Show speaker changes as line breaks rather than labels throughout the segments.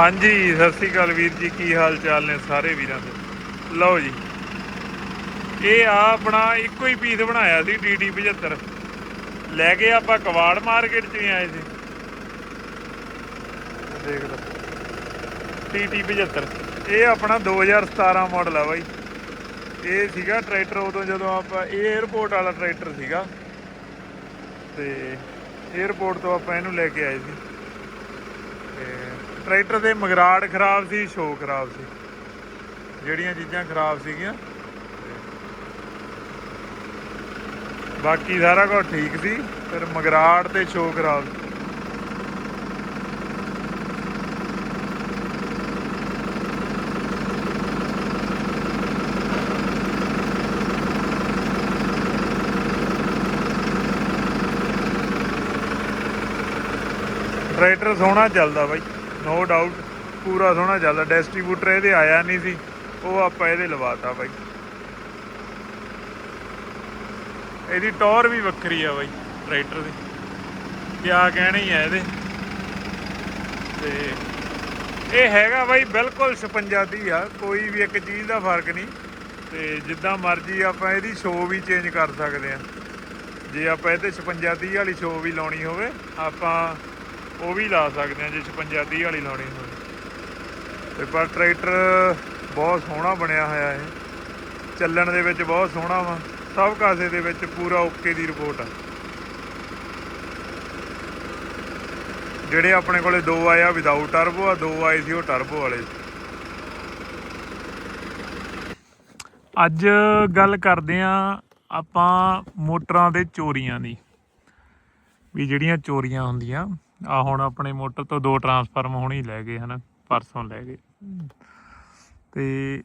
ਹਾਂਜੀ, ਸਤਿ ਸ੍ਰੀ ਅਕਾਲ ਵੀਰ ਜੀ, ਕੀ ਹਾਲ ਚਾਲ ਨੇ ਸਾਰੇ ਵੀਰਾਂ ਦੇ? ਲਓ ਜੀ। ਇਹ ਆ ਆਪਣਾ ਇੱਕੋ ਹੀ ਪੀਸ ਬਣਾਇਆ ਸੀ ਡੀਡੀ 75 ਲੈ ਕੇ ਆਪਾਂ ਕਵਾੜ ਮਾਰਕੀਟ ਚ ਆਏ ਸੀ। ਦੇਖ ਲਓ। ਟੀਟੀ 75 ਇਹ ਆਪਣਾ 2017 ਮਾਡਲ ਆ ਬਾਈ। ਇਹ ਸੀਗਾ ਟਰੈਕਟਰ ਉਦੋਂ ਜਦੋਂ ਆਪਾਂ ਇਹ 에어ਪੋਰਟ ਵਾਲਾ ਟਰੈਕਟਰ ਸੀਗਾ। ਤੇ 에어ਪੋਰਟ ਤੋਂ ਆਪਾਂ ਇਹਨੂੰ ਲੈ ਕੇ ਆਏ ਸੀ। ਤੇ ਟਰੈਕਟਰ ਦੇ ਮਗਰਾੜ ਖਰਾਬ ਸੀ ਸ਼ੋ ਖਰਾਬ ਸੀ। ਜਿਹੜੀਆਂ ਚੀਜ਼ਾਂ ਖਰਾਬ ਸੀਗੀਆਂ। ਬਾਕੀ ਸਾਰਾ ਕੁਝ ਠੀਕ ਸੀ ਪਰ ਮਗਰਾੜ ਤੇ ਸ਼ੋ ਖਰਾਬ ਸੀ। ਟਰੈਕਟਰ ਸੋਹਣਾ ਚੱਲਦਾ ਬਾਈ ਨੋ ਡਾਊਟ ਪੂਰਾ ਸੋਹਣਾ ਚੱਲਦਾ। ਡਿਸਟ੍ਰੀਬਿਊਟਰ ਇਹਦੇ ਆਇਆ ਨਹੀਂ ਸੀ, ਉਹ ਆਪਾਂ ਇਹਦੇ ਲਵਾਤਾ ਬਾਈ। ਇਹਦੀ ਟੌਰ ਵੀ ਵੱਖਰੀ ਆ ਬਾਈ ਟਰੈਕਟਰ ਦੀ। ਕਿਆ ਕਹਿਣਾ ਆ ਇਹਦੇ। ਤੇ ਇਹ ਹੈਗਾ ਬਾਈ ਬਿਲਕੁਲ 56 ਦੀ ਆ, ਕੋਈ ਵੀ ਇੱਕ ਚੀਜ਼ ਦਾ ਫ਼ਰਕ ਨਹੀਂ। ਤੇ ਜਿੱਦਾਂ ਮਰਜ਼ੀ ਆਪਾਂ ਇਹਦੀ ਸ਼ੋ ਵੀ ਚੇਂਜ ਕਰ ਸਕਦੇ ਆ। ਜੇ ਆਪਾਂ ਇਹਦੇ 56 ਦੀ ਵਾਲੀ ਸ਼ੋ ਵੀ ਲਾਉਣੀ ਹੋਵੇ, ਆਪਾਂ ਉਹ ਵੀ ਲਾ ਸਕਦੇ ਆ ਜੇ 56 ਦੀ ਵਾਲੀ ਲਾਉਣੀ ਹੋਵੇ। ਤੇ ਪਰ ਟਰੈਕਟਰ ਬਹੁਤ ਸੋਹਣਾ ਬਣਿਆ ਹੋਇਆ ਹੈ ਚੱਲਣ ਦੇ ਵਿੱਚ ਬਹੁਤ ਸੋਹਣਾ ਵਾ। ਸਭ ਕਾਸੇ ਦੇ ਵਿੱਚ ਪੂਰਾ ਓਕੇ ਦੀ ਰਿਪੋਰਟ ਆ। ਜਿਹੜੇ ਆਪਣੇ ਕੋਲੇ ਦੋ ਆਏ ਆ ਵਿਦਆਊਟ ਟਰਬੋ ਆ, ਦੋ ਆਏ ਸੀ ਉਹ ਟਰਬੋ ਵਾਲੇ। ਸੀ ਅੱਜ ਗੱਲ ਕਰਦੇ ਆ ਆਪਾਂ ਮੋਟਰਾਂ ਦੇ ਚੋਰੀਆਂ ਦੀ। ਵੀ ਜਿਹੜੀਆਂ ਚੋਰੀਆਂ ਹੁੰਦੀਆਂ। ਆ ਹੁਣ ਆਪਣੇ ਮੋਟਰ ਤੋਂ ਦੋ ਟਰਾਂਸਫਾਰਮ ਹੀ ਲੈ ਗਏ ਹਨਾ, ਪਰਸੋਂ ਲੈ ਗਏ। ਤੇ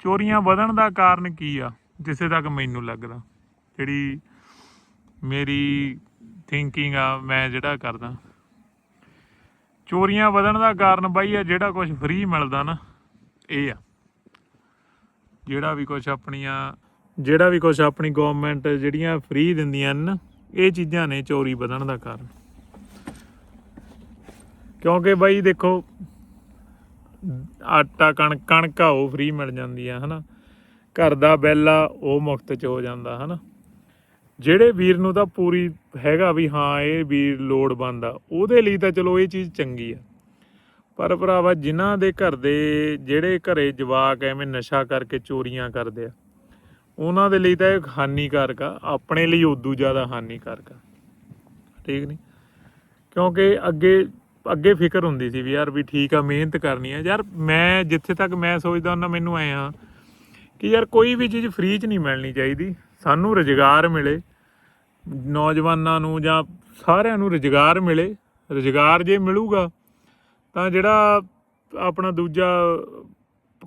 ਚੋਰੀਆਂ ਵਧਣ ਦਾ ਕਾਰਨ ਕੀ ਆ ਜਿਸੇ ਤੱਕ ਮੈਨੂੰ ਲੱਗਦਾ? ਜਿਹੜੀ ਮੇਰੀ ਥਿੰਕਿੰਗ ਆ, ਮੈਂ ਜਿਹੜਾ ਕਰਦਾ। ਚੋਰੀਆਂ ਵਧਣ ਦਾ ਕਾਰਨ ਬਾਈ ਆ, ਜਿਹੜਾ ਕੁਝ ਫ੍ਰੀ ਮਿਲਦਾ ਨਾ, ਇਹ ਆ। ਜਿਹੜਾ ਵੀ ਕੁਝ ਆਪਣੀਆਂ, ਜਿਹੜਾ ਵੀ ਕੁਝ ਆਪਣੀ ਗਵਰਨਮੈਂਟ ਜਿਹੜੀਆਂ ਫ੍ਰੀ ਦਿੰਦੀਆਂ ਨੇ ਨਾ, ਇਹ ਚੀਜ਼ਾਂ ਨੇ ਚੋਰੀ ਵਧਣ ਦਾ ਕਾਰਨ। ਕਿਉਂਕਿ ਬਾਈ ਦੇਖੋ, ਆਟਾ ਕਣਕ, ਕਣਕਾ ਉਹ ਫ੍ਰੀ ਮਿਲ ਜਾਂਦੀ ਆ, ਹਨਾ। ਘਰ ਦਾ ਬਿੱਲ ਆ ਉਹ ਮੁਫਤ ਚ ਹੋ ਜਾਂਦਾ, ਹਨਾ। ਜਿਹੜੇ ਵੀਰ ਨੂੰ ਤਾਂ ਪੂਰੀ ਹੈਗਾ ਵੀ ਹਾਂ, ਇਹ ਵੀਰ ਲੋੜ ਬੰਦਾ ਉਹਦੇ ਲਈ ਤਾਂ ਚਲੋ ਇਹ ਚੀਜ਼ ਚੰਗੀ ਆ। ਪਰ ਭਰਾਵਾ, ਜਿਨ੍ਹਾਂ ਦੇ ਘਰ ਦੇ, ਜਿਹੜੇ ਘਰੇ ਜਵਾਕ ਐਵੇਂ ਨਸ਼ਾ ਕਰਕੇ ਚੋਰੀਆਂ ਕਰਦੇ ਆ, ਉਹਨਾਂ ਦੇ ਲਈ ਤਾਂ ਇਹ ਹਾਨੀਕਾਰਕ ਆ, ਆਪਣੇ ਲਈ ਉਦੋਂ ਜ਼ਿਆਦਾ ਹਾਨੀਕਾਰਕ ਆ। ਠੀਕ ਨਹੀਂ ਕਿਉਂਕਿ ਅੱਗੇ ਅੱਗੇ ਫਿਕਰ ਹੁੰਦੀ ਸੀ ਵੀ ਯਾਰ ਵੀ ਠੀਕ ਆ, ਮਿਹਨਤ ਕਰਨੀ ਆ। ਯਾਰ ਮੈਂ ਜਿੱਥੇ ਤੱਕ ਮੈਂ ਸੋਚਦਾ ਹੁੰਦਾ, ਮੈਨੂੰ ਐ ਆ ਕਿ ਯਾਰ ਕੋਈ ਵੀ ਚੀਜ਼ ਫ੍ਰੀ 'ਚ ਨਹੀਂ ਮਿਲਣੀ ਚਾਹੀਦੀ। ਸਾਨੂੰ ਰੁਜ਼ਗਾਰ ਮਿਲੇ। ਨੌਜਵਾਨਾਂ ਨੂੰ ਜਾਂ ਸਾਰਿਆਂ ਨੂੰ ਰੁਜ਼ਗਾਰ ਮਿਲੇ। ਰੁਜ਼ਗਾਰ ਜੇ ਮਿਲੂਗਾ, ਤਾਂ ਜਿਹੜਾ ਆਪਣਾ ਦੂਜਾ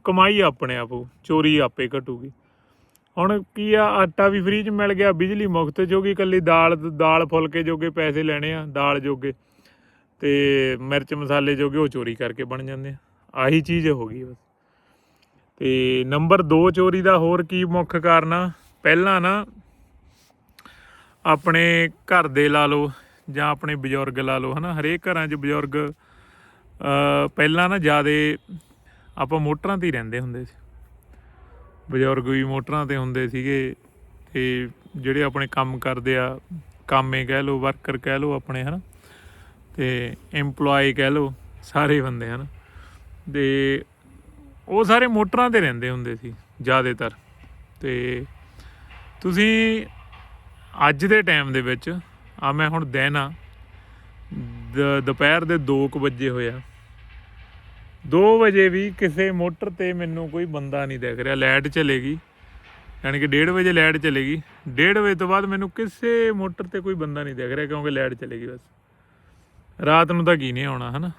ਕਮਾਈ ਆਪਣੇ ਆਪ ਚੋਰੀ ਆਪੇ ਘਟੂਗੀ। ਹੁਣ ਕੀ ਆ, ਆਟਾ ਵੀ ਫ੍ਰੀ 'ਚ ਮਿਲ ਗਿਆ, ਬਿਜਲੀ ਮੁਫਤ ਜੋਗੀ ਕੱਲੀ ਦਾਲ ਦਾਲ ਫੁਲਕੇ ਜੋਗੇ ਪੈਸੇ ਲੈਣੇ ਆ, ਦਾਲ ਜੋਗੇ। ਤੇ ਮਿਰਚ ਮਸਾਲੇ ਜੋਗੇ ਉਹ ਚੋਰੀ ਕਰਕੇ ਬਣ ਜਾਂਦੇ ਆ। ਆਹੀ ਚੀਜ਼ ਹੋ ਗਈ ਬਸ। ਤੇ ਨੰਬਰ 2 ਚੋਰੀ ਦਾ ਹੋਰ ਕੀ ਮੁੱਖ ਕਾਰਨ ਆ? ਪਹਿਲਾਂ ਨਾ ਆਪਣੇ ਘਰ ਦੇ ਲਾ ਲਓ ਜਾਂ ਆਪਣੇ ਬਜ਼ੁਰਗ ਲਾ ਲਓ, ਹਨਾ? ਹਰੇਕ ਘਰਾਂ 'ਚ ਬਜ਼ੁਰਗ ਪਹਿਲਾਂ ਨਾ ਜਿਆਦੇ ਆਪਾਂ ਮੋਟਰਾਂ ਤੇ ਹੀ ਰਹਿੰਦੇ ਹੁੰਦੇ ਸੀ। ਬਜ਼ੁਰਗ ਵੀ ਮੋਟਰਾਂ ਤੇ ਹੁੰਦੇ ਸੀਗੇ ਤੇ ਜਿਹੜੇ ਆਪਣੇ ਕੰਮ ਕਰਦੇ ਆ, ਕਾਮੇ ਕਹਿ ਲਓ, ਵਰਕਰ ਕਹਿ ਲਓ ਆਪਣੇ, ਹਨਾ? ਤੇ EMPLOYE ਕਹਿ ਲਓ, ਸਾਰੇ ਬੰਦੇ ਹਨ। ਤੇ ਉਹ ਸਾਰੇ ਮੋਟਰਾਂ ਤੇ ਰਹਿੰਦੇ ਹੁੰਦੇ ਸੀ, ਜ਼ਿਆਦਾਤਰ। ਤੇ ਤੁਸੀਂ ਅੱਜ ਦੇ ਟਾਈਮ ਦੇ ਵਿੱਚ ਆ ਮੈਂ ਹੁਣ ਦਿਨ ਆ, ਦ- ਦੁਪਹਿਰ ਦੇ 2:00 ਵਜੇ ਹੋਇਆ 2 ਵਜੇ ਵੀ ਕਿਸੇ ਮੋਟਰ ਤੇ ਮੈਨੂੰ ਕੋਈ ਬੰਦਾ ਨਹੀਂ ਦਿਖ ਰਿਹਾ ਲਾਈਟ ਚਲੇਗੀ। ਯਾਨੀ ਕਿ 1:30 ਵਜੇ ਲਾਈਟ ਚਲੇਗੀ। 1:30 ਵਜੇ ਤੋਂ ਬਾਅਦ ਮੈਨੂੰ ਕਿਸੇ ਮੋਟਰ ਤੇ ਕੋਈ ਬੰਦਾ ਨਹੀਂ ਦਿਖ ਰਿਹਾ ਕਿਉਂਕਿ ਲਾਈਟ ਚਲੇਗੀ ਬਸ। ਰਾਤ ਨੂੰ ਤਾਂ ਕੀ ਨਹੀਂ ਆਉਣਾ, ਹਨਾ?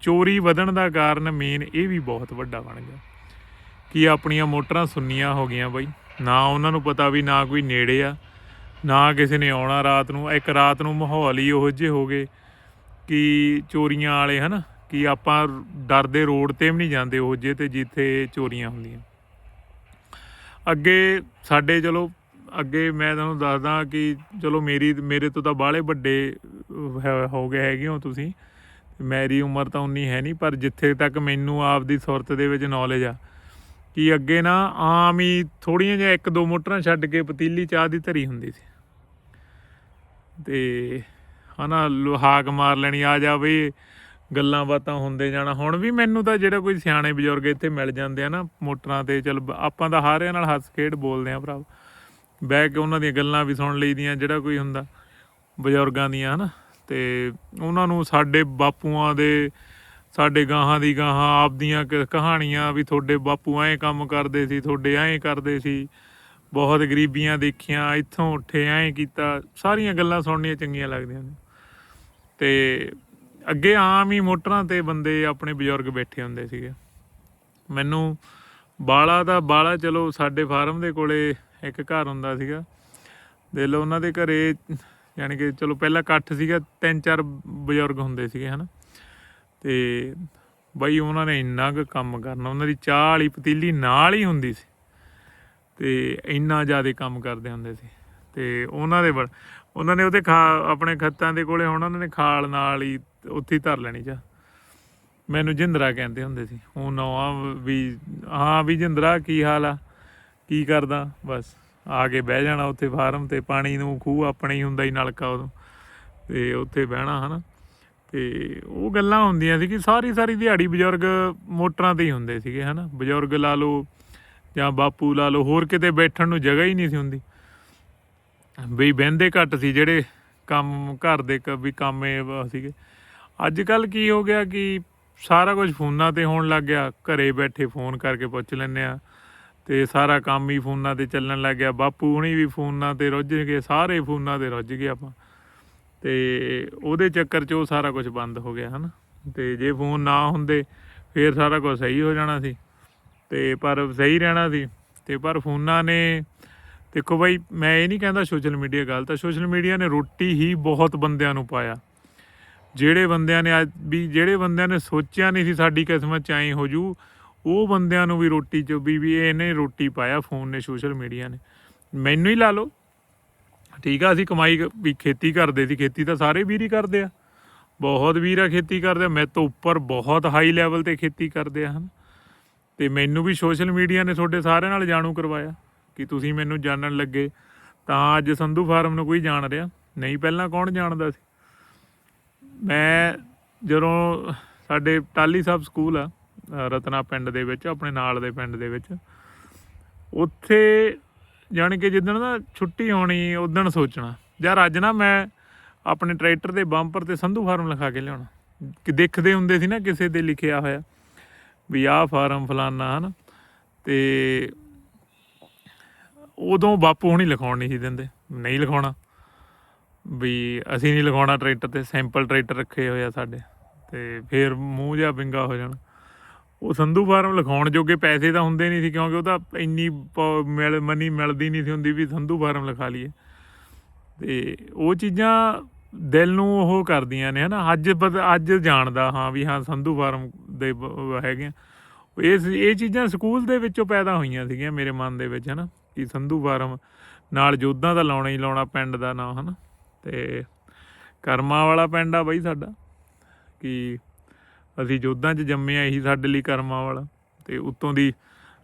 ਚੋਰੀ ਵਧਣ ਦਾ ਕਾਰਨ ਮੇਨ ਇਹ ਵੀ ਬਹੁਤ ਵੱਡਾ ਬਣ ਗਿਆ। ਕਿ ਆਪਣੀਆਂ ਮੋਟਰਾਂ ਸੁੰਨੀਆਂ ਹੋ ਗਈਆਂ ਬਾਈ। ਨਾ ਉਹਨਾਂ ਨੂੰ ਪਤਾ ਵੀ ਨਾ ਕੋਈ ਨੇੜੇ ਆ, ਨਾ ਕਿਸੇ ਨੇ ਆਉਣਾ ਰਾਤ ਨੂੰ। ਇੱਕ ਰਾਤ ਨੂੰ ਮਾਹੌਲ ਹੀ ਉਹੋ ਜਿਹੇ ਹੋ ਗਏ ਕਿ ਚੋਰੀਆਂ ਵਾਲੇ, ਹਨਾ? ਕਿ ਆਪਾਂ ਡਰਦੇ ਰੋਡ ਤੇ ਵੀ ਨਹੀਂ ਜਾਂਦੇ ਉਹ ਜੇ ਤੇ ਜਿੱਥੇ ਚੋਰੀਆਂ ਹੁੰਦੀਆਂ। ਅੱਗੇ ਸਾਡੇ, ਚਲੋ ਅੱਗੇ ਮੈਂ ਤੁਹਾਨੂੰ ਦੱਸਦਾ ਕਿ ਚਲੋ ਮੇਰੀ, ਮੇਰੇ ਤੋਂ ਤਾਂ ਬਾਹਲੇ ਵੱਡੇ ਹੋ ਗਏ ਹੈਗੇ ਹੋ ਤੁਸੀਂ। ਮੇਰੀ ਉਮਰ ਤਾਂ ਉਨੀ ਹੈ ਨਹੀਂ, ਪਰ ਜਿੱਥੇ ਤੱਕ ਮੈਨੂੰ ਆਪਦੀ ਸੁਰਤ ਦੇ ਵਿੱਚ ਨੌਲੇਜ ਆ, ਕਿ ਅੱਗੇ ਨਾ ਆਮ ਹੀ ਥੋੜੀਆਂ ਜਿਹਾ ਇੱਕ ਦੋ ਮੋਟਰਾਂ ਛੱਡ ਕੇ ਪਤੀਲੀ ਚਾਹ ਦੀ ਧਰੀ ਹੁੰਦੀ ਸੀ। ਤੇ ਹਨਾ, ਲੋਹਾਕ ਮਾਰ ਲੈਣੀ, ਆ ਜਾ ਬਈ, ਗੱਲਾਂ ਬਾਤਾਂ ਹੁੰਦੇ ਜਾਣਾ। ਹੁਣ ਵੀ ਮੈਨੂੰ ਤਾਂ ਜਿਹੜਾ ਕੋਈ ਸਿਆਣੇ ਬਜ਼ੁਰਗ ਇੱਥੇ ਮਿਲ ਜਾਂਦੇ ਆ ਨਾ ਮੋਟਰਾਂ ਤੇ, ਚਲ ਆਪਾਂ ਤਾਂ ਹਾਰਿਆਂ ਨਾਲ ਹੱਸ ਖੇਡ ਬੋਲਦੇ ਆ ਭਰਾ। ਬਹਿ ਕੇ ਉਹਨਾਂ ਦੀਆਂ ਗੱਲਾਂ ਵੀ ਸੁਣ ਲਈਦੀਆਂ, ਜਿਹੜਾ ਕੋਈ ਹੁੰਦਾ, ਬਜ਼ੁਰਗਾਂ ਦੀਆਂ, ਹਨਾ? ਤੇ ਉਹਨਾਂ ਨੂੰ ਸਾਡੇ ਬਾਪੂਆਂ ਦੇ, ਸਾਡੇ ਗਾਹਾਂ ਦੀ ਗਾਹਾਂ, ਆਪਦੀਆਂ ਕ- ਕਹਾਣੀਆਂ ਵੀ ਤੁਹਾਡੇ ਬਾਪੂ ਐਂ ਕੰਮ ਕਰਦੇ ਸੀ, ਤੁਹਾਡੇ ਐਂ ਕਰਦੇ ਸੀ। ਬਹੁਤ ਗਰੀਬੀਆਂ ਦੇਖੀਆਂ, ਇੱਥੋਂ ਉੱਠੇ, ਐਂ ਕੀਤਾ। ਸਾਰੀਆਂ ਗੱਲਾਂ ਸੁਣਨੀਆਂ ਚੰਗੀਆਂ ਲੱਗਦੀਆਂ ਨੇ। ਤੇ ਅੱਗੇ ਆਮ ਹੀ ਮੋਟਰਾਂ ਤੇ ਬੰਦੇ ਆਪਣੇ ਬਜ਼ੁਰਗ ਬੈਠੇ ਹੁੰਦੇ ਸੀਗੇ। ਮੈਨੂੰ ਬਾਲਾ ਦਾ ਬਾਲਾ, ਚਲੋ ਸਾਡੇ ਫਾਰਮ ਦੇ ਕੋਲੇ ਇੱਕ ਘਰ ਹੁੰਦਾ ਸੀਗਾ। ਦੇ ਲਓ ਉਹਨਾਂ ਦੇ ਘਰੇ, ਯਾਨੀ ਕਿ ਚਲੋ ਪਹਿਲਾਂ ਇਕੱਠ ਸੀਗਾ, ਤਿੰਨ ਚਾਰ ਬਜ਼ੁਰਗ ਹੁੰਦੇ ਸੀਗੇ, ਹਨਾ। ਤੇ ਬਈ ਉਹਨਾਂ ਨੇ ਇੰਨਾ ਕੁ ਕੰਮ ਕਰਨਾ, ਉਹਨਾਂ ਦੀ ਚਾਹ ਵਾਲੀ ਪਤੀਲੀ ਨਾਲ ਹੀ ਹੁੰਦੀ ਸੀ। ਤੇ ਇੰਨਾ ਜ਼ਿਆਦਾ ਕੰਮ ਕਰਦੇ ਹੁੰਦੇ ਸੀ। ਤੇ ਉਹਨਾਂ ਦੇ ਬੜ- ਉਹਨਾਂ ਨੇ ਉਹਦੇ ਖਾ, ਆਪਣੇ ਖੱਤਾਂ ਦੇ ਕੋਲੇ ਹੁਣ ਉਹਨਾਂ ਨੇ ਖਾਲ ਨਾਲ ਹੀ ਉੱਥੇ ਹੀ ਧਰ ਲੈਣੀ ਚਾਹ। ਮੈਨੂੰ ਜਿੰਦਰਾ ਕਹਿੰਦੇ ਹੁੰਦੇ ਸੀ। ਉਹ ਨਵਾਂ ਵੀ, ਹਾਂ ਵੀ ਜਿੰਦਰਾ, ਕੀ ਹਾਲ ਆ? ਕੀ ਕਰਦਾ? ਬਸ ਆ ਕੇ ਬਹਿ ਜਾਣਾ ਉੱਥੇ ਫਾਰਮ ਤੇ ਪਾਣੀ ਨੂੰ ਖੂਹ ਆਪਣੇ ਹੀ ਹੁੰਦਾ ਹੀ ਨਲਕਾ ਉਦੋਂ। ਤੇ ਉੱਥੇ ਬਹਿਣਾ ਹਨਾ। ਤੇ ਉਹ ਗੱਲਾਂ ਹੁੰਦੀਆਂ ਸੀ ਕਿ ਸਾਰੀ ਸਾਰੀ ਦਿਹਾੜੀ ਬਜ਼ੁਰਗ ਮੋਟਰਾਂ ਤੇ ਹੀ ਹੁੰਦੇ ਸੀਗੇ ਹਨਾ। ਬਜ਼ੁਰਗ ਲਾ ਲਓ ਜਾਂ ਬਾਪੂ ਲਾ ਲਓ, ਹੋਰ ਕਿਤੇ ਬੈਠਣ ਨੂੰ ਜਗ੍ਹਾ ਹੀ ਨਹੀਂ ਸੀ ਹੁੰਦੀ। ਬਈ ਬਹਿੰਦੇ ਘੱਟ ਸੀ ਜਿਹੜੇ ਕੰਮ ਘਰ ਦੇ ਕ- ਵੀ ਕੰਮ ਸੀਗੇ। ਅੱਜ ਕੱਲ ਕੀ ਹੋ ਗਿਆ ਕਿ ਸਾਰਾ ਕੁਝ ਫੋਨਾਂ ਤੇ ਹੋਣ ਲੱਗ ਗਿਆ। ਘਰੇ ਬੈਠੇ ਫੋਨ ਕਰਕੇ ਪੁੱਛ ਲੈਂਦੇ ਆ। ਤੇ ਸਾਰਾ ਕੰਮ ਹੀ ਫੋਨਾਂ ਤੇ ਚੱਲਣ ਲੱਗ ਗਿਆ। ਬਾਪੂ ਹੁਣੀ ਵੀ ਫੋਨਾਂ ਤੇ ਰੁੱਝ ਗਏ, ਸਾਰੇ ਫੋਨਾਂ ਤੇ ਰੁੱਝ ਗਏ ਆਪਾਂ। ਤੇ ਉਹਦੇ ਚੱਕਰ 'ਚ ਉਹ ਸਾਰਾ ਕੁਝ ਬੰਦ ਹੋ ਗਿਆ, ਹਨਾ? ਤੇ ਜੇ ਫੋਨ ਨਾ ਹੁੰਦੇ, ਫੇਰ ਸਾਰਾ ਕੁਝ ਸਹੀ ਹੋ ਜਾਣਾ ਸੀ। ਤੇ ਪਰ ਸਹੀ ਰਹਿਣਾ ਸੀ। ਤੇ ਪਰ ਫੋਨਾਂ ਨੇ, ਦੇਖੋ ਬਾਈ, ਮੈਂ ਇਹ ਨਹੀਂ ਕਹਿੰਦਾ ਸੋਸ਼ਲ ਮੀਡੀਆ ਗਲਤ ਹੈ ਸੋਸ਼ਲ ਮੀਡੀਆ ਨੇ ਰੋਟੀ ਹੀ ਬਹੁਤ ਬੰਦਿਆਂ ਨੂੰ ਪਾਇਆ। ਜਿਹੜੇ ਬੰਦਿਆਂ ਨੇ ਅੱਜ ਵੀ, ਜਿਹੜੇ ਬੰਦਿਆਂ ਨੇ ਸੋਚਿਆ ਨਹੀਂ ਸੀ ਸਾਡੀ ਕਿਸਮਤ ਚ ਐਂ ਹੋ ਜੂ ਉਹ ਬੰਦਿਆਂ ਨੂੰ ਵੀ ਰੋਟੀ ਚ ਵੀ ਵੀ ਇਹਨੇ ਰੋਟੀ ਪਾਇਆ ਫੋਨ ਨੇ ਸੋਸ਼ਲ ਮੀਡੀਆ ਨੇ। ਮੈਨੂੰ ਹੀ ਲਾ ਲਓ। ਠੀਕ ਆ, ਅਸੀਂ ਕਮਾਈ ਵੀ ਖੇਤੀ ਕਰਦੇ ਸੀ, ਖੇਤੀ ਤਾਂ ਸਾਰੇ ਵੀਰ ਹੀ ਕਰਦੇ ਆ। ਬਹੁਤ ਵੀਰ ਆ ਖੇਤੀ ਕਰਦੇ ਆ। ਮੇਰੇ ਤੋਂ ਉੱਪਰ ਬਹੁਤ ਹਾਈ ਲੈਵਲ ਤੇ ਖੇਤੀ ਕਰਦੇ ਆ, ਹਨ। ਤੇ ਮੈਨੂੰ ਵੀ ਸੋਸ਼ਲ ਮੀਡੀਆ ਨੇ ਤੁਹਾਡੇ ਸਾਰਿਆਂ ਨਾਲ ਜਾਣੂ ਕਰਵਾਇਆ ਕਿ ਤੁਸੀਂ ਮੈਨੂੰ ਜਾਣਨ ਲੱਗੇ। ਤਾਂ ਅੱਜ ਸੰਧੂ ਫਾਰਮ ਨੂੰ ਕੋਈ ਜਾਣ ਰਿਹਾ। ਨਹੀਂ, ਪਹਿਲਾਂ ਕੌਣ ਜਾਣਦਾ ਸੀ? ਮੈਂ ਜਦੋਂ ਸਾਡੇ ਟਾਲੀ ਸਾਹਿਬ ਸਕੂਲ ਆ ਰਤਨਾ ਪਿੰਡ ਦੇ ਵਿੱਚ, ਆਪਣੇ ਨਾਲ ਦੇ ਪਿੰਡ ਦੇ ਵਿੱਚ। ਉੱਥੇ ਜਾਣੀ ਕਿ ਜਿੱਦਣ ਨਾ ਛੁੱਟੀ ਹੋਣੀ, ਉਦਣ ਸੋਚਣਾ, ਯਾਰ ਅੱਜ ਨਾ ਮੈਂ ਆਪਣੇ ਟਰੈਕਟਰ ਦੇ ਬੰਪਰ ਤੇ ਸੰਧੂ ਫਾਰਮ ਲਿਖਾ ਕੇ ਲਿਆਉਣਾ। ਕਿ ਦੇਖਦੇ ਹੁੰਦੇ ਸੀ ਨਾ ਕਿਸੇ ਦੇ ਲਿਖਿਆ ਹੋਇਆ ਵੀ ਆਹ ਫਾਰਮ ਫਲਾਨਾ, ਹਨ? ਤੇ ਉਦੋਂ ਬਾਪੂ ਹੁਣੀ ਲਿਖਾਉਣ ਨਹੀਂ ਸੀ ਦਿੰਦੇ, ਨਹੀਂ ਲਿਖਾਉਣਾ। ਵੀ ਅਸੀਂ ਨਹੀਂ ਲਿਖਾਉਣਾ ਟਰੈਕਟਰ ਤੇ, ਸੈਂਪਲ ਟਰੈਕਟਰ ਰੱਖੇ ਹੋਏ ਆ ਸਾਡੇ, ਤੇ ਫਿਰ ਮੂੰਹ ਜਿਹਾ ਵਿੰਗਾ ਹੋ ਜਾਣਾ। ਉਹ ਸੰਧੂ ਫਾਰਮ ਲਿਖਾਉਣ ਜੋਗੇ ਪੈਸੇ ਤਾਂ ਹੁੰਦੇ ਨਹੀਂ ਸੀ ਕਿਉਂਕਿ ਉਹ ਤਾਂ ਇੰਨੀ ਪ- ਮਿਲ ਮਨੀ ਮਿਲਦੀ ਨਹੀਂ ਸੀ ਹੁੰਦੀ ਵੀ ਸੰਧੂ ਫਾਰਮ ਲਿਖਾ ਲਈਏ। ਤੇ ਉਹ ਚੀਜ਼ਾਂ ਦਿਲ ਨੂੰ ਉਹ ਕਰਦੀਆਂ ਨੇ, ਹਨਾ? ਅੱਜ ਪਤਾ- ਅੱਜ ਜਾਣਦਾ ਹਾਂ ਵੀ ਹਾਂ, ਸੰਧੂ ਫਾਰਮ ਦੇ ਹੈਗੇ ਆ ਇਹ ਇਹ ਚੀਜ਼ਾਂ ਸਕੂਲ ਦੇ ਵਿੱਚੋਂ ਪੈਦਾ ਹੋਈਆਂ ਸੀਗੀਆਂ ਮੇਰੇ ਮਨ ਦੇ ਵਿੱਚ, ਹਨਾ? ਕਿ ਸੰਧੂ ਫਾਰਮ ਨਾਲ ਜੋਧਾਂ ਦਾ ਲਾਉਣਾ ਹੀ ਲਾਉਣਾ ਪਿੰਡ ਦਾ ਨਾਂ, ਹਨਾ? ਤੇ ਕਰਮਾ ਵਾਲਾ ਪਿੰਡ ਆ ਬਈ ਸਾਡਾ, ਕਿ ਅਸੀਂ ਜੋਧਾਂ 'ਚ ਜੰਮੇ ਆ ਇਹੀ ਸਾਡੇ ਲਈ ਕਰਮਾਂ ਵਾਲਾ। ਤੇ ਉੱਤੋਂ ਦੀ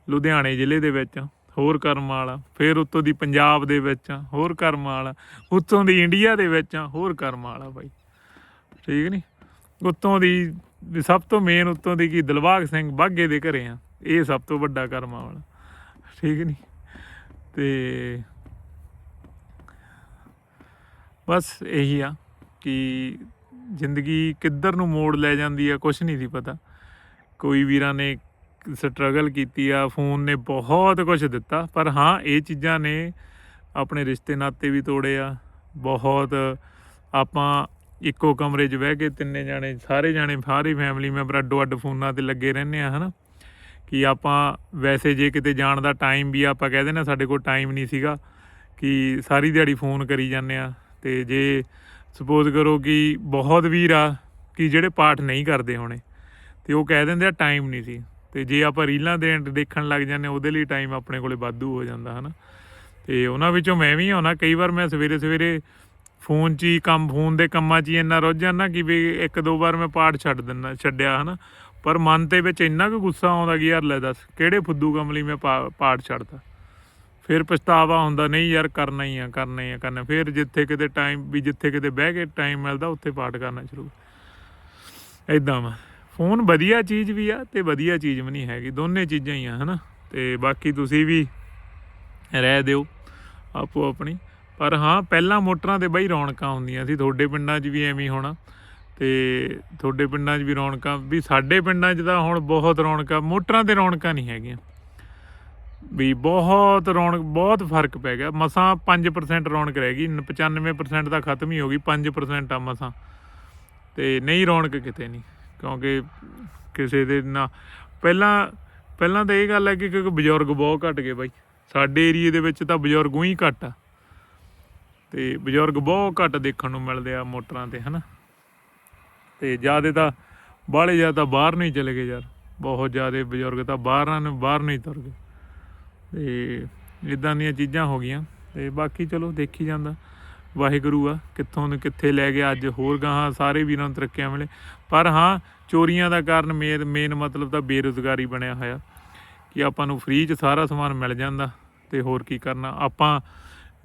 ਲੁਧਿਆਣੇ ਜ਼ਿਲ੍ਹੇ ਦੇ ਵਿੱਚ ਆ, ਹੋਰ ਕਰਮਾ ਵਾਲਾ। ਫਿਰ ਉੱਤੋਂ ਦੀ ਪੰਜਾਬ ਦੇ ਵਿੱਚ ਆ, ਹੋਰ ਕਰਮਾਂ ਵਾਲਾ। ਉੱਤੋਂ ਦੀ ਇੰਡੀਆ ਦੇ ਵਿੱਚ ਆ, ਹੋਰ ਕਰਮਾ ਵਾਲਾ ਬਾਈ। ਠੀਕ ਨਹੀਂ ਉੱਤੋਂ ਦੀ ਸਭ ਤੋਂ ਮੇਨ ਉੱਤੋਂ ਦੀ ਕੀ ਦਿਲਬਾਗ ਸਿੰਘ ਬਾਗੇ ਦੇ ਘਰੇ ਆ। ਇਹ ਸਭ ਤੋਂ ਵੱਡਾ ਕਰਮਾਂ ਵਾਲਾ। ਠੀਕ ਨਹੀਂ ਤੇ ਬਸ ਇਹੀ ਆ ਕਿ ਜ਼ਿੰਦਗੀ ਕਿੱਧਰ ਨੂੰ ਮੋੜ ਲੈ ਜਾਂਦੀ ਆ ਕੁਝ ਨਹੀਂ ਸੀ ਪਤਾ। ਕੋਈ ਵੀਰਾਂ ਨੇ ਸਟਰਗਲ ਕੀਤੀ ਆ ਫੋਨ ਨੇ ਬਹੁਤ ਕੁਝ ਦਿੱਤਾ ਪਰ ਹਾਂ ਇਹ ਚੀਜ਼ਾਂ ਨੇ ਆਪਣੇ ਰਿਸ਼ਤੇ ਨਾਤੇ ਵੀ ਤੋੜੇ ਆ। ਬਹੁਤ ਆਪਾਂ ਇੱਕੋ ਕਮਰੇ 'ਚ ਬਹਿ ਕੇ ਤਿੰਨੇ ਜਾਣੇ ਸਾਰੇ ਜਾਣੇ ਸਾਰੀ ਫੈਮਿਲੀ ਮੈਂਬਰ ਅੱਡੋ ਅੱਡ ਫੋਨਾਂ ਤੇ ਲੱਗੇ ਰਹਿੰਦੇ ਆ ਹਨਾ। ਕਿ ਆਪਾਂ ਵੈਸੇ ਜੇ ਕਿਤੇ ਜਾਣ ਦਾ ਟਾਈਮ ਵੀ ਆ, ਆਪਾਂ ਕਹਦੇ ਨਾ ਸਾਡੇ ਕੋਲ ਟਾਈਮ ਨਹੀਂ ਸੀਗਾ ਕਿ ਸਾਰੀ ਦਿਹਾੜੀ ਫੋਨ ਕਰੀ ਜਾਂਦੇ ਆ। ਤੇ ਜੇ ਸਪੋਜ਼ ਕਰੋ ਕਿ ਬਹੁਤ ਵੀਰ ਆ ਕਿ ਜਿਹੜੇ ਪਾਠ ਨਹੀਂ ਕਰਦੇ ਹੋਣੇ, ਤੇ ਉਹ ਕਹਿ ਦਿੰਦੇ ਆ ਟਾਈਮ ਨਹੀਂ ਸੀ। ਤੇ ਜੇ ਆਪਾਂ ਰੀਲਾਂ ਦੇ ਦੇਖਣ ਲੱਗ ਜਾਂਦੇ ਉਹਦੇ ਲਈ ਟਾਈਮ ਆਪਣੇ ਕੋਲੇ ਵਾਧੂ ਹੋ ਜਾਂਦਾ, ਹਨਾ। ਤੇ ਉਹਨਾਂ ਵਿੱਚੋਂ ਮੈਂ ਵੀ ਆਉਣਾ, ਕਈ ਵਾਰ ਮੈਂ ਸਵੇਰੇ ਸਵੇਰੇ ਫੋਨ 'ਚ ਹੀ ਕੰਮ, ਫੋਨ ਦੇ ਕੰਮਾਂ 'ਚ ਹੀ ਇੰਨਾ ਰੁੱਝ ਜਾਂਦਾ ਕਿ ਵੀ ਇੱਕ ਦੋ ਵਾਰ ਮੈਂ ਪਾਠ ਛੱਡ ਦਿੰਦਾ, ਛੱਡਿਆ, ਹਨਾ। ਪਰ ਮਨ ਦੇ ਵਿੱਚ ਇੰਨਾ ਕੁ ਗੁੱਸਾ ਆਉਂਦਾ ਕਿ ਯਾਰ ਲੈ ਦੱਸ, ਕਿਹੜੇ ਫੁੱਦੂ ਕੰਮ ਲਈ ਮੈਂ ਪਾ- ਪਾਠ ਛੱਡਦਾ ਫਿਰ ਪਛਤਾਵਾ ਹੁੰਦਾ, ਨਹੀਂ ਯਾਰ, ਕਰਨਾ ਹੀ ਆ, ਕਰਨਾ ਹੀ ਆ, ਕਰਨਾ ਫਿਰ ਜਿੱਥੇ ਕਿਤੇ ਟਾਈਮ, ਵੀ ਜਿੱਥੇ ਕਿਤੇ ਬਹਿ ਕੇ ਟਾਈਮ ਮਿਲਦਾ, ਉੱਥੇ ਪਾਠ ਕਰਨਾ ਸ਼ੁਰੂ। ਇਦਾਂ ਵਾ। ਫੋਨ ਵਧੀਆ ਚੀਜ਼ ਵੀ ਆ ਤੇ ਵਧੀਆ ਚੀਜ਼ ਵੀ ਨਹੀਂ ਹੈਗੀ। ਦੋਨੇ ਚੀਜ਼ਾਂ ਹੀ ਆ, ਹਨਾ? ਤੇ ਬਾਕੀ ਤੁਸੀਂ ਵੀ ਰਹਿ ਦਿਓ, ਆਪੋ ਆਪਣੀ। ਪਰ ਹਾਂ, ਪਹਿਲਾਂ ਮੋਟਰਾਂ ਤੇ ਬਈ ਰੌਣਕਾਂ ਹੁੰਦੀਆਂ ਸੀ। ਤੁਹਾਡੇ ਪਿੰਡਾਂ 'ਚ ਵੀ ਐਵੇਂ ਹੋਣਾ। ਤੇ ਤੁਹਾਡੇ ਪਿੰਡਾਂ 'ਚ ਵੀ ਰੌਣਕਾਂ, ਵੀ ਸਾਡੇ ਪਿੰਡਾਂ 'ਚ ਤਾਂ ਹੁਣ ਬਹੁਤ ਰੌਣਕਾਂ, ਮੋਟਰਾਂ ਤੇ ਰੌਣਕਾਂ ਨਹੀਂ ਹੈਗੀਆਂ। ਵੀ ਬਹੁਤ ਰੌਣਕ, ਬਹੁਤ ਫ਼ਰਕ ਪੈ ਗਿਆ। ਮਸਾਂ 5% ਰੌਣਕ ਰਹਿ ਗਈ 95% ਤਾਂ ਖਤਮ ਹੀ ਹੋ ਗਈ 5% ਆ ਮਸਾਂ। ਤੇ ਨਹੀਂ ਰੌਣਕ ਕਿਤੇ ਨਹੀਂ, ਕਿਉਂਕਿ ਕਿਸੇ ਦੇ ਨਾ, ਪਹਿਲਾਂ ਪਹਿਲਾਂ ਤਾਂ ਇਹ ਗੱਲ ਹੈ ਕਿ ਕਿਉਂਕਿ ਬਜ਼ੁਰਗ ਬਹੁਤ ਘਟ ਗਏ ਬਾਈ। ਸਾਡੇ ਏਰੀਏ ਦੇ ਵਿੱਚ ਤਾਂ ਬਜ਼ੁਰਗ ਹੀ ਘੱਟ ਆ। ਤੇ ਬਜ਼ੁਰਗ ਬਹੁਤ ਘੱਟ ਦੇਖਣ ਨੂੰ ਮਿਲਦੇ ਆ ਮੋਟਰਾਂ ਤੇ, ਹਨਾ। ਤੇ ਜ਼ਿਆਦਾ ਤਾਂ, ਬਾਹਲੇ ਜ਼ਿਆਦਾ ਤਾਂ ਬਾਹਰ ਨਹੀਂ ਚਲੇ ਗਏ ਯਾਰ। ਬਹੁਤ ਜ਼ਿਆਦਾ ਬਜ਼ੁਰਗ ਤਾਂ ਬਾਹਰਾਂ ਨੂੰ, ਬਾਹਰ ਨਹੀਂ ਤੁਰ ਗਏ। ਤੇ ਇਦਾਂ ਦੀਆਂ ਚੀਜ਼ਾਂ ਹੋ ਗਈਆਂ। ਤੇ ਬਾਕੀ ਚਲੋ ਦੇਖੀ ਜਾਂਦਾ। ਵਾਹਿਗੁਰੂ ਆ, ਕਿੱਥੋਂ ਨੂੰ ਕਿੱਥੇ ਲੈ ਗਿਆ, ਅੱਜ ਹੋਰ ਗਾਹਾਂ ਸਾਰੇ ਵੀਰਾਂ ਨੂੰ ਤਰੱਕੀਆਂ ਮਿਲੇ। ਪਰ ਹਾਂ, ਚੋਰੀਆਂ ਦਾ ਕਾਰਨ ਮੇਨ ਮੇਨ ਮਤਲਬ ਤਾਂ ਬੇਰੁਜ਼ਗਾਰੀ ਬਣਿਆ ਹੋਇਆ। ਕਿ ਆਪਾਂ ਨੂੰ ਫ੍ਰੀ 'ਚ ਸਾਰਾ ਸਮਾਨ ਮਿਲ ਜਾਂਦਾ ਤੇ ਹੋਰ ਕੀ ਕਰਨਾ। ਆਪਾਂ,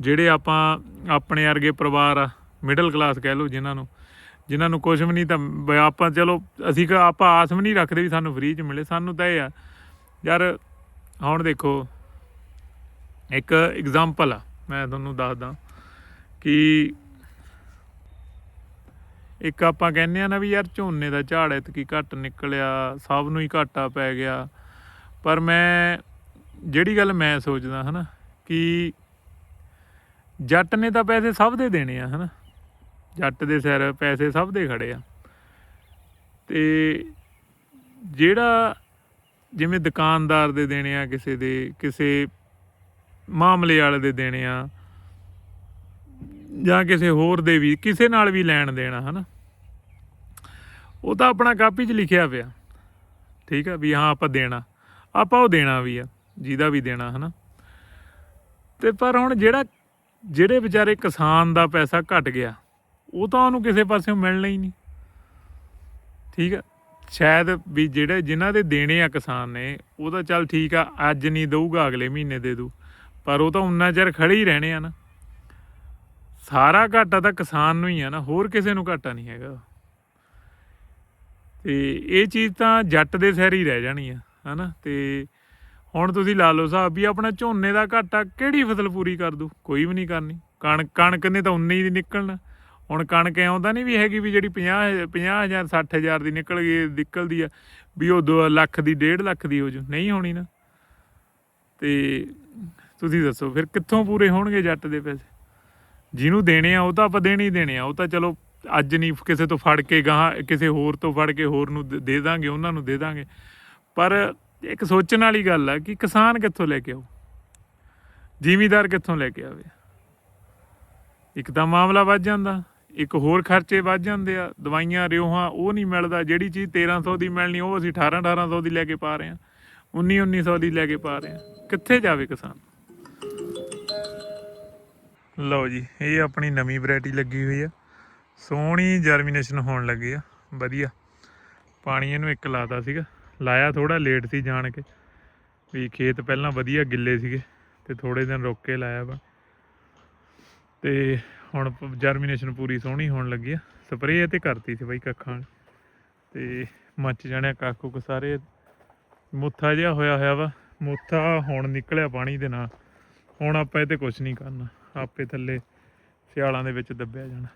ਜਿਹੜੇ ਆਪਾਂ ਆਪਣੇ ਵਰਗੇ ਪਰਿਵਾਰ ਆ ਮਿਡਲ ਕਲਾਸ ਕਹਿ ਲਓ ਜਿਨ੍ਹਾਂ ਨੂੰ ਜਿਨ੍ਹਾਂ ਨੂੰ ਕੁਝ ਵੀ ਨਹੀਂ ਤਾਂ ਆਪਾਂ ਚਲੋ, ਅਸੀਂ ਆਪਾਂ ਆਸ ਵੀ ਨਹੀਂ ਰੱਖਦੇ ਵੀ ਸਾਨੂੰ ਫ੍ਰੀ 'ਚ ਮਿਲੇ। ਸਾਨੂੰ ਤਾਂ ਇਹ ਆ, ਯਾਰ, ਹੁਣ ਦੇਖੋ ਇੱਕ ਐਗਜ਼ਾਮਪਲ ਆ, ਮੈਂ ਤੁਹਾਨੂੰ ਦੱਸਦਾ ਕਿ ਇੱਕ ਆਪਾਂ ਕਹਿੰਦੇ ਆ ਨਾ ਵੀ ਯਾਰ ਝੋਨੇ ਦਾ ਝਾੜ ਇਤਕੀ ਘੱਟ ਨਿਕਲਿਆ, ਸਭ ਨੂੰ ਹੀ ਘਾਟਾ ਪੈ ਗਿਆ। ਪਰ ਮੈਂ ਜਿਹੜੀ ਗੱਲ ਮੈਂ ਸੋਚਦਾ ਹਨਾ, ਕਿ ਜੱਟ ਨੇ ਤਾਂ ਪੈਸੇ ਸਭ ਦੇ ਦੇਣੇ ਆ ਹਨਾ। ਜੱਟ ਦੇ ਸਿਰ ਪੈਸੇ ਸਭ ਦੇ ਖੜੇ ਆ। ਤੇ ਜਿਹੜਾ ਜਿਵੇਂ ਦੁਕਾਨਦਾਰ ਦੇ ਦੇਣੇ ਆ ਕਿਸੇ ਦੇ, ਕਿਸੇ ਮਾਮਲੇ ਵਾਲੇ ਦੇ ਦੇਣੇ ਆ। ਜਾਂ ਕਿਸੇ ਹੋਰ ਦੇ ਵੀ, ਕਿਸੇ ਨਾਲ ਵੀ ਲੈਣ ਦੇਣਾ ਹਨਾ। ਉਹ ਤਾਂ ਆਪਣਾ ਕਾਪੀ 'ਚ ਲਿਖਿਆ ਪਿਆ। ਠੀਕ ਆ ਵੀ ਹਾਂ, ਆਪਾਂ ਦੇਣਾ। ਆਪਾਂ ਉਹ ਦੇਣਾ ਵੀ ਆ, ਜਿਹਦਾ ਵੀ ਦੇਣਾ, ਹਨਾ। ਤੇ ਪਰ ਹੁਣ ਜਿਹੜਾ, ਜਿਹੜੇ ਵਿਚਾਰੇ ਕਿਸਾਨ ਦਾ ਪੈਸਾ ਘਟ ਗਿਆ, ਉਹ ਤਾਂ ਉਹਨੂੰ ਕਿਸੇ ਪਾਸਿਓਂ ਮਿਲਣਾ ਹੀ ਨਹੀਂ। ਠੀਕ ਆ? ਸ਼ਾਇਦ ਵੀ ਜਿਹੜੇ, ਜਿਨ੍ਹਾਂ ਦੇ ਦੇਣੇ ਆ ਕਿਸਾਨ ਨੇ, ਉਹ ਤਾਂ ਚੱਲ ਠੀਕ ਆ, ਅੱਜ ਨਹੀਂ ਦਊਗਾ, ਅਗਲੇ ਮਹੀਨੇ ਦੇ ਦੂ ਪਰ ਉਹ ਤਾਂ ਉਨਾ ਚਿਰ ਖੜੇ ਹੀ ਰਹਿਣੇ ਆ ਨਾ। ਸਾਰਾ ਘਾਟਾ ਤਾਂ ਕਿਸਾਨ ਨੂੰ ਹੀ ਆ ਨਾ, ਹੋਰ ਕਿਸੇ ਨੂੰ ਘਾਟਾ ਨਹੀਂ ਹੈਗਾ। ਤੇ ਇਹ ਚੀਜ਼ ਤਾਂ ਜੱਟ ਦੇ ਸਿਰ ਹੀ ਰਹਿ ਜਾਣੀ ਆ, ਹਨਾ? ਤੇ ਹੁਣ ਤੁਸੀਂ ਲਾ ਲਓ ਸਾਹਿਬ ਵੀ ਆਪਣਾ ਝੋਨੇ ਦਾ ਘਾਟਾ ਕਿਹੜੀ ਫਸਲ ਪੂਰੀ ਕਰ ਦੂ ਕੋਈ ਵੀ ਨਹੀਂ ਕਰਨੀ। ਕਣਕ ਕਣਕ ਨੇ ਤਾਂ ਉਨੀ ਹੀ ਨਿਕਲਣਾ। ਹੁਣ ਕਣਕ ਐਂ ਨਹੀਂ ਵੀ ਹੈਗੀ ਵੀ ਜਿਹੜੀ 50 50000 60000 ਦੀ ਨਿਕਲ ਗਈ, ਨਿਕਲਦੀ ਆ, ਵੀ ਉਹ 2 ਲੱਖ ਦੀ 1.5 ਲੱਖ ਦੀ ਹੋ ਜੂ। ਨਹੀਂ ਹੋਣੀ ਨਾ। ਤੇ ਤੁਸੀਂ ਦੱਸੋ, ਫਿਰ ਕਿੱਥੋਂ ਪੂਰੇ ਹੋਣਗੇ ਜੱਟ ਦੇ ਪੈਸੇ? ਜਿਹਨੂੰ ਦੇਣੇ ਆ, ਉਹ ਤਾਂ ਆਪਾਂ ਦੇਣੇ ਹੀ ਦੇਣੇ ਆ। ਉਹ ਤਾਂ ਚਲੋ, ਅੱਜ ਨਹੀਂ ਕਿਸੇ ਤੋਂ ਫੜ ਕੇ ਗਾਂ ਕਿਸੇ ਹੋਰ ਤੋਂ ਫੜ ਕੇ ਹੋਰ ਨੂੰ ਦੇ- ਦੇ ਦਾਂਗੇ, ਉਹਨਾਂ ਨੂੰ ਦੇ ਦਾਂਗੇ। ਪਰ ਇੱਕ ਸੋਚਣ ਵਾਲੀ ਗੱਲ ਆ ਕਿ ਕਿਸਾਨ ਕਿੱਥੋਂ ਲੈ ਕੇ ਆਉ ਜ਼ਿਮੀਦਾਰ ਕਿੱਥੋਂ ਲੈ ਕੇ ਆਵੇ? ਇੱਕ ਤਾਂ ਮਾਮਲਾ ਵੱਧ ਜਾਂਦਾ, ਇੱਕ ਹੋਰ ਖਰਚੇ ਵੱਧ ਜਾਂਦੇ ਆ, ਦਵਾਈਆਂ, ਰਿਓਹਾਂ, ਉਹ ਨਹੀਂ ਮਿਲਦਾ। ਜਿਹੜੀ ਚੀਜ਼ 1300 ਦੀ ਮਿਲਣੀ, ਉਹ ਅਸੀਂ 18 1800 ਦੀ ਲੈ ਕੇ ਪਾ ਰਹੇ ਆ। 19 1900 ਦੀ ਲੈ ਕੇ ਪਾ ਰਹੇ ਆ। ਕਿੱਥੇ ਜਾਵੇ ਕਿਸਾਨ? ਲਓ ਜੀ, ਇਹ ਆਪਣੀ ਨਵੀਂ ਵੈਰਾਈਟੀ ਲੱਗੀ ਹੋਈ ਆ। ਸੋਹਣੀ ਜਰਮੀਨੇਸ਼ਨ ਹੋਣ ਲੱਗੀ ਆ, ਵਧੀਆ। ਪਾਣੀ ਇਹਨੂੰ ਇੱਕ ਲਾਤਾ ਸੀਗਾ। ਲਾਇਆ ਥੋੜਾ ਲੇਟ ਸੀ ਜਾਣ ਕੇ। ਵੀ ਖੇਤ ਪਹਿਲਾਂ ਵਧੀਆ ਗਿੱਲੇ ਸੀਗੇ ਤੇ ਥੋੜੇ ਦਿਨ ਰੁੱਕ ਕੇ ਲਾਇਆ ਵਾ। ਤੇ ਹੁਣ ਜਰਮੀਨੇਸ਼ਨ ਪੂਰੀ ਸੋਹਣੀ ਹੋਣ ਲੱਗੀ ਆ। ਸਪਰੇਅ ਤੇ ਕਰਤੀ ਸੀ ਬਾਈ ਕੱਖਾਂ ਵਾਲੀ। ਤੇ ਮੱਚ ਜਾਣਿਆ ਕੱਖ ਕੁੱਖ ਸਾਰੇ। ਮੁੱਥਾ ਜਿਹਾ ਹੋਇਆ ਹੋਇਆ ਵਾ। ਮੁੱਥਾ ਹੁਣ ਨਿਕਲਿਆ ਪਾਣੀ ਦੇ ਨਾਲ। ਹੁਣ ਆਪਾਂ ਇਹ ਤੇ ਕੁਝ ਨਹੀਂ ਕਰਨਾ ਆਪੇ ਥੱਲੇ ਸਿਆਲਾਂ ਦੇ ਵਿੱਚ ਦੱਬਿਆ ਜਾਣਾ।